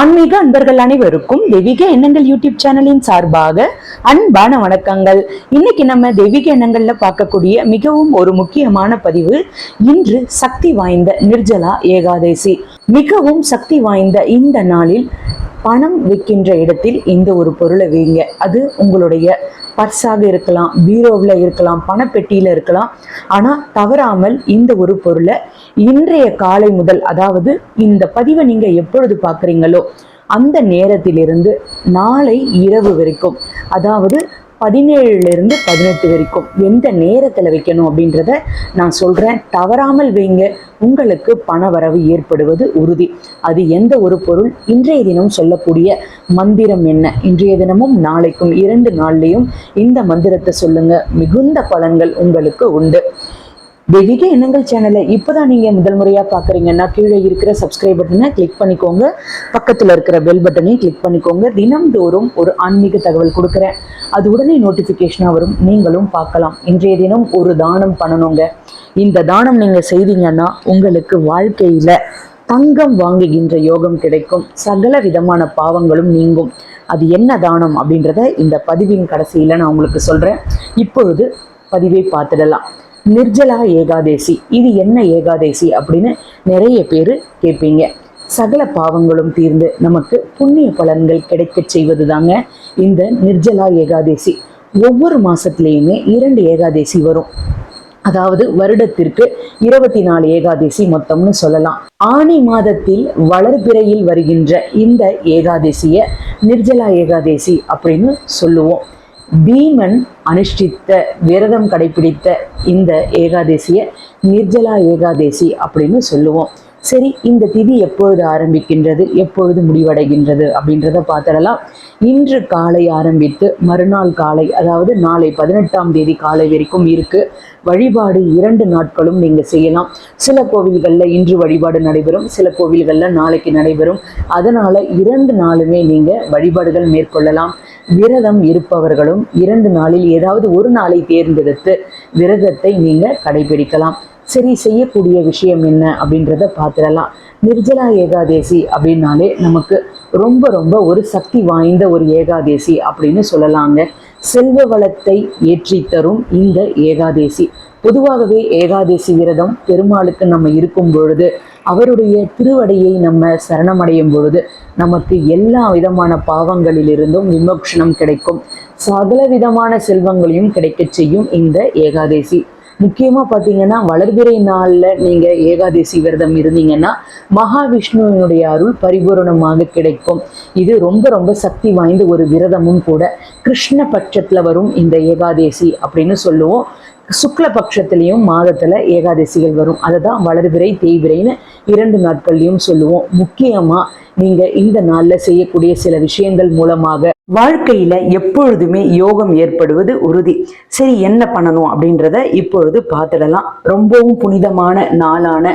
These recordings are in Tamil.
ஆன்மீக அன்பர்கள் அனைவருக்கும் தெய்வீக எண்ணங்கள் யூடியூப் சேனலின் சார்பாக அன்பான வணக்கங்கள். இன்னைக்கு நம்ம தெய்வீக எண்ணங்கள்ல பார்க்கக்கூடிய மிகவும் ஒரு முக்கியமான பதிவு இன்று சக்தி வாய்ந்த நிர்ஜலா ஏகாதசி. மிகவும் சக்தி வாய்ந்த இந்த நாளில் பணம் விற்கின்ற இடத்தில் இந்த ஒரு பொருளை வைங்க அது உங்களுடைய பர்ஸாக இருக்கலாம் பீரோவில் இருக்கலாம் பணப்பெட்டியில் இருக்கலாம். ஆனால் தவறாமல் இந்த ஒரு பொருளை இன்றைய காலை முதல் அதாவது இந்த பதிவை நீங்கள் எப்பொழுது பார்க்குறீங்களோ அந்த நேரத்திலிருந்து நாளை இரவு வரைக்கும் அதாவது பதினேழுலேருந்து பதினெட்டு வரைக்கும் எந்த நேரத்தில் வைக்கணும் அப்படின்றத நான் சொல்கிறேன் தவறாமல் வைங்க. உங்களுக்கு பண வரவு ஏற்படுவது உறுதி. அது எந்த ஒரு பொருள்? இன்றைய தினம் சொல்லக்கூடிய மந்திரம் என்ன? இன்றைய தினமும் நாளைக்கும் இரண்டு நாள்லேயும் இந்த மந்திரத்தை சொல்லுங்க. மிகுந்த பலன்கள் உங்களுக்கு உண்டு. தெய்வீக எண்ணங்கள் சேனலை இப்போதான் நீங்க முதல் முறையா பாக்குறீங்கன்னா கீழே இருக்கிற சப்ஸ்கிரைப் பட்டனை கிளிக் பண்ணிக்கோங்க. பக்கத்துல இருக்கிற பெல் பட்டனையும் கிளிக் பண்ணிக்கோங்க. தினம்தோறும் ஒரு ஆன்மீக தகவல் கொடுக்குறேன். அது உடனே நோட்டிஃபிகேஷனாக வரும். நீங்களும் பார்க்கலாம். இன்றைய தினம் ஒரு தானம் பண்ணணுங்க. இந்த தானம் நீங்க செய்தீங்கன்னா உங்களுக்கு வாழ்க்கையில தங்கம் வாங்குகின்ற யோகம் கிடைக்கும். சகல விதமான பாவங்களும் நீங்கும். அது என்ன தானம் அப்படின்றத இந்த பதிவின் கடைசியில் நான் உங்களுக்கு சொல்கிறேன் இப்பொழுது பதிவை பார்த்துடலாம். நிர்ஜலா ஏகாதேசி. இது என்ன ஏகாதேசி அப்படின்னு நிறைய பேர் கேட்பீங்க. சகல பாவங்களும் தீர்ந்து நமக்கு புண்ணிய பலன்கள் கிடைக்கச் செய்வது தாங்க இந்த நிர்ஜலா ஏகாதேசி. ஒவ்வொரு மாசத்துலேயுமே இரண்டு ஏகாதேசி வரும். அதாவது வருடத்திற்கு இருபத்தி நாலு ஏகாதசி மொத்தம்னு சொல்லலாம். ஆனி மாதத்தில் வளர்பிறையில் வருகின்ற இந்த ஏகாதசிய நிர்ஜலா ஏகாதசி அப்படின்னு சொல்லுவோம். பீமன் அனுஷ்டித்த விரதம் கடைபிடித்த இந்த ஏகாதசிய நிர்ஜலா ஏகாதசி அப்படின்னு சொல்லுவோம். சரி இந்த திதி எப்பொழுது ஆரம்பிக்கின்றது எப்பொழுது முடிவடைகின்றது அப்படின்றத பார்த்துடலாம். இன்று காலை ஆரம்பித்து மறுநாள் காலை அதாவது நாளை பதினெட்டாம் தேதி காலை வரைக்கும் இருக்கு. வழிபாடு இரண்டு நாட்களும் நீங்கள் செய்யலாம். சில கோவில்களில் இன்று வழிபாடு நடைபெறும் சில கோவில்களில் நாளைக்கு நடைபெறும். அதனால இரண்டு நாளுமே நீங்கள் வழிபாடுகள் மேற்கொள்ளலாம். விரதம் இருப்பவர்களும் இரண்டு நாளில் ஏதாவது ஒரு நாளை தேர்ந்தெடுத்து விரதத்தை நீங்கள் கடைபிடிக்கலாம். சரி செய்யக்கூடிய விஷயம் என்ன அப்படின்றத பார்த்துடலாம். நிர்ஜலா ஏகாதேசி அப்படின்னாலே நமக்கு ரொம்ப ரொம்ப ஒரு சக்தி வாய்ந்த ஒரு ஏகாதேசி அப்படின்னு சொல்லலாங்க. செல்வ வளத்தை ஏற்றி தரும் இந்த ஏகாதேசி. பொதுவாகவே ஏகாதேசி விரதம் பெருமாளுக்கு நம்ம இருக்கும் பொழுது அவருடைய திருவடியை நம்ம சரணமடையும் பொழுது நமக்கு எல்லா விதமான பாவங்களிலிருந்தும் விமோக்ஷனம் கிடைக்கும். சகல விதமான செல்வங்களையும் கிடைக்கச் செய்யும் இந்த ஏகாதேசி. முக்கியமாக பார்த்தீங்கன்னா வளர்பிறை நாளில் நீங்கள் ஏகாதசி விரதம் இருந்தீங்கன்னா மகாவிஷ்ணுவினுடைய அருள் பரிபூரணமாக கிடைக்கும். இது ரொம்ப ரொம்ப சக்தி வாய்ந்த ஒரு விரதமும் கூட கிருஷ்ண பட்சத்தில் வரும் இந்த ஏகாதேசி அப்படின்னு சொல்லுவோம். சுக்ல பட்சத்திலையும் மாதத்தில் ஏகாதசிகள் வரும். அதை தான் வளர்பிறை இரண்டு நாட்கள்லையும் சொல்லுவோம். முக்கியமாக நீங்கள் இந்த நாளில் செய்யக்கூடிய சில விஷயங்கள் மூலமாக வாழ்க்கையில எப்பொழுதுமே யோகம் ஏற்படுவது உறுதி. சரி என்ன பண்ணணும் அப்படின்றத இப்பொழுது பார்த்துடலாம். ரொம்பவும் புனிதமான நாளான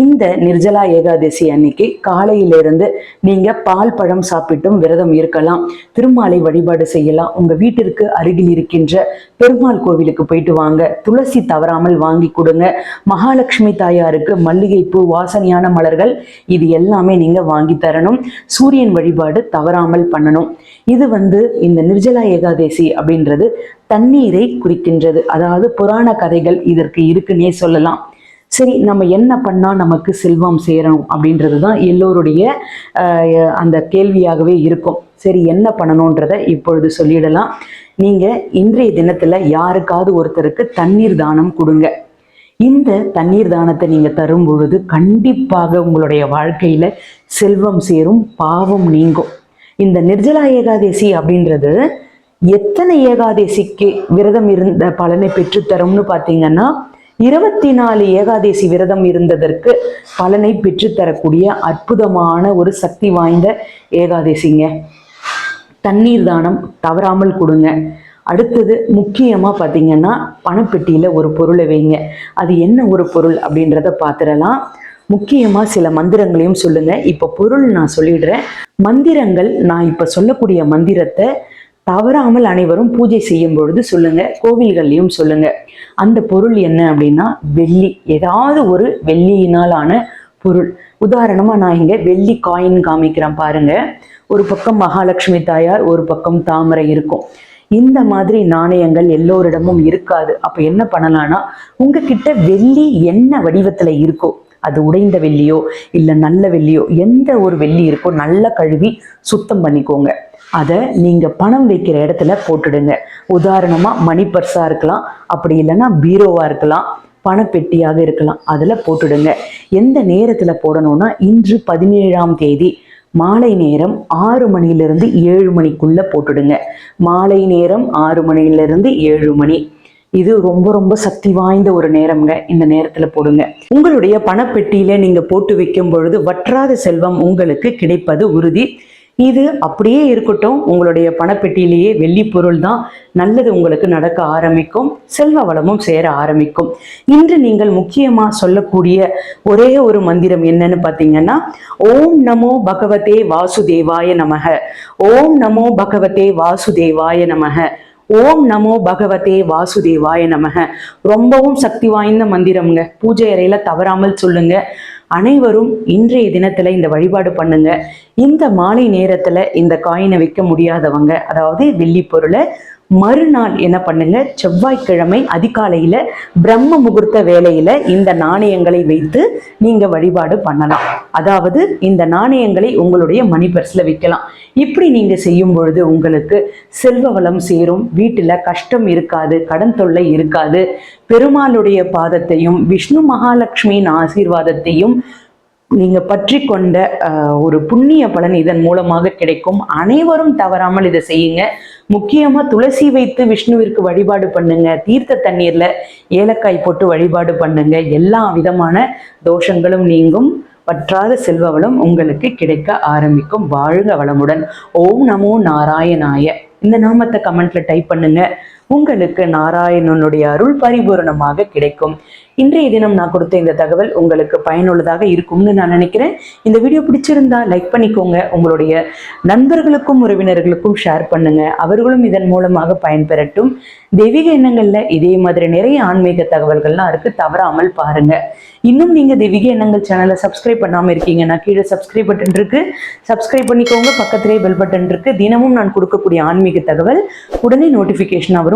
இந்த நிர்ஜலா ஏகாதசி அன்னைக்கு காலையிலிருந்து நீங்க பால் பழம் சாப்பிட்டும் விரதம் இருக்கலாம். திருமாலை வழிபாடு செய்யலாம். உங்க வீட்டிற்கு அருகில் இருக்கின்ற பெருமாள் கோவிலுக்கு போயிட்டு வாங்க. துளசி தவறாமல் வாங்கி கொடுங்க. மகாலட்சுமி தாயாருக்கு மல்லிகைப்பூ வாசனையான மலர்கள் இது எல்லாமே நீங்க வாங்கி தரணும். சூரியன் வழிபாடு தவறாமல் பண்ணணும். இது வந்து இந்த நிர்ஜலா ஏகாதேசி அப்படின்றது தண்ணீரை குறிக்கின்றது. அதாவது புராண கதைகள் இதற்கு இருக்குன்னே சொல்லலாம். சரி நம்ம என்ன பண்ணால் நமக்கு செல்வம் சேரணும் அப்படின்றது தான் எல்லோருடைய அந்த கேள்வியாகவே இருக்கும். சரி என்ன பண்ணணுன்றத இப்பொழுது சொல்லிடலாம். நீங்கள் இன்றைய தினத்தில் யாருக்காவது ஒருத்தருக்கு தண்ணீர் தானம் கொடுங்க. இந்த தண்ணீர் தானத்தை நீங்கள் தரும் பொழுது கண்டிப்பாக உங்களுடைய வாழ்க்கையில் செல்வம் சேரும் பாவம் நீங்கும். இந்த நிர்ஜலா ஏகாதேசி அப்படின்றது எத்தனை ஏகாதேசிக்கு விரதம் இருந்த பலனை பெற்றுத்தரும்னு பார்த்தீங்கன்னா இருபத்தி நாலு ஏகாதேசி விரதம் இருந்ததற்கு பலனை பெற்றுத்தரக்கூடிய அற்புதமான ஒரு சக்தி வாய்ந்த ஏகாதேசிங்க. தண்ணீர் தானம் தவறாமல் கொடுங்க. அடுத்தது முக்கியமாக பார்த்தீங்கன்னா பணப்பெட்டியில் ஒரு பொருளை வைங்க. அது என்ன ஒரு பொருள் அப்படின்றத பார்த்துடலாம். முக்கியமாக சில மந்திரங்களையும் சொல்லுங்கள் இப்போ பொருள் நான் சொல்லிடுறேன். மந்திரங்கள் நான் இப்போ சொல்லக்கூடிய மந்திரத்தை தவறாமல் அனைவரும் பூஜை செய்யும் பொழுது சொல்லுங்க. கோவில்கள்லையும் சொல்லுங்க. அந்த பொருள் என்ன அப்படின்னா வெள்ளி. ஏதாவது ஒரு வெள்ளியினால் ஆன பொருள். உதாரணமா நான் இங்க வெள்ளி காயின் காமிக்கிறேன் பாருங்க. ஒரு பக்கம் மகாலட்சுமி தாயார் ஒரு பக்கம் தாமரை இருக்கும். இந்த மாதிரி நாணயங்கள் எல்லோரிடமும் இருக்காது. அப்போ என்ன பண்ணலாம்னா உங்ககிட்ட வெள்ளி என்ன வடிவத்துல இருக்கோ அது உடைந்த வெள்ளியோ இல்லை நல்ல வெள்ளியோ எந்த ஒரு வெள்ளி இருக்கோ நல்லா கழுவி சுத்தம் பண்ணிக்கோங்க. அதை நீங்கள் பணம் வைக்கிற இடத்துல போட்டுடுங்க. உதாரணமாக மணி பர்ஸாக இருக்கலாம் அப்படி இல்லைன்னா பீரோவாக இருக்கலாம் பணப்பெட்டியாக இருக்கலாம் அதில் போட்டுடுங்க. எந்த நேரத்தில் போடணும்னா இன்று பதினேழாம் தேதி மாலை நேரம் ஆறு மணியிலிருந்து ஏழு மணிக்குள்ளே போட்டுடுங்க. மாலை நேரம் ஆறு மணியிலிருந்து ஏழு மணி. இது ரொம்ப ரொம்ப சக்தி வாய்ந்த ஒரு நேரம்ங்க. இந்த நேரத்துல போடுங்க. உங்களுடைய பணப்பெட்டியில நீங்க போட்டு வைக்கும் பொழுது வற்றாத செல்வம் உங்களுக்கு கிடைப்பது உறுதி. இது அப்படியே இருக்கட்டும். உங்களுடைய பணப்பெட்டியிலேயே வெள்ளி பொருள் தான். நல்லது உங்களுக்கு நடக்க ஆரம்பிக்கும். செல்வ வளமும் சேர ஆரம்பிக்கும். இன்று நீங்கள் முக்கியமா சொல்லக்கூடிய ஒரே ஒரு மந்திரம் என்னன்னு பார்த்தீங்கன்னா ஓம் நமோ பகவதே வாசுதேவாய நமக. ஓம் நமோ பகவதே வாசுதேவாய நமக. ஓம் நமோ பகவதே வாசுதேவாய நமக. ரொம்பவும் சக்தி வாய்ந்த மந்திரம்ங்க. பூஜை அறையில தவறாமல் சொல்லுங்க. அனைவரும் இன்றைய தினத்துல இந்த வழிபாடு பண்ணுங்க. இந்த மாலை நேரத்துல இந்த காயினை வைக்க முடியாதவங்க அதாவது வெள்ளி பொருளை மறுநாள் என்ன பண்ணுங்க? செவ்வாய்க்கிழமை அதிகாலையில பிரம்ம முகூர்த்த வேலையில இந்த நாணயங்களை வைத்து நீங்க வழிபாடு பண்ணலாம். அதாவது இந்த நாணயங்களை உங்களுடைய மணி பர்ஸ்ல வைக்கலாம். இப்படி நீங்க செய்யும் பொழுது உங்களுக்கு செல்வ வளம் சேரும். வீட்டுல கஷ்டம் இருக்காது கடன் தொல்லை இருக்காது. பெருமாளுடைய பாதத்தையும் விஷ்ணு மகாலட்சுமியின் ஆசீர்வாதத்தையும் நீங்க பற்றி கொண்ட ஒரு புண்ணிய பலன் இதன் மூலமாக கிடைக்கும். அனைவரும் தவறாமல் இதை செய்யுங்க. முக்கியமா துளசி வைத்து விஷ்ணுவிற்கு வழிபாடு பண்ணுங்க. தீர்த்த தண்ணீர்ல ஏலக்காய் போட்டு வழிபாடு பண்ணுங்க. எல்லா விதமான தோஷங்களும் நீங்கும். பற்றாத செல்வவளம் உங்களுக்கு கிடைக்க ஆரம்பிக்கும். வாழ்க வளமுடன். ஓம் நமோ நாராயணாய. இந்த நாமத்தை கமெண்ட்ல டைப் பண்ணுங்க. உங்களுக்கு நாராயணனுடைய அருள் பரிபூரணமாக கிடைக்கும். இன்றைய தினம் நான் கொடுத்த இந்த தகவல் உங்களுக்கு பயனுள்ளதாக இருக்கும்னு நான் நினைக்கிறேன். இந்த வீடியோ பிடிச்சிருந்தா லைக் பண்ணிக்கோங்க. உங்களுடைய நண்பர்களுக்கும் உறவினர்களுக்கும் ஷேர் பண்ணுங்க. அவர்களும் இதன் மூலமாக பயன்பெறட்டும். தெய்வீக எண்ணங்கள்ல இதே மாதிரி நிறைய ஆன்மீக தகவல்கள்லாம் இருக்கு. தவறாமல் பாருங்க. இன்னும் நீங்க தெய்வீக எண்ணங்கள் சேனலை சப்ஸ்கிரைப் பண்ணாம இருக்கீங்கன்னா கீழே சப்ஸ்கிரைப் பட்டன் இருக்கு. சப்ஸ்கிரைப் பண்ணிக்கோங்க. பக்கத்திலே பெல் பட்டன் இருக்கு. தினமும் நான் கொடுக்கக்கூடிய ஆன்மீக தகவல் உடனே நோட்டிபிகேஷன் வரும்.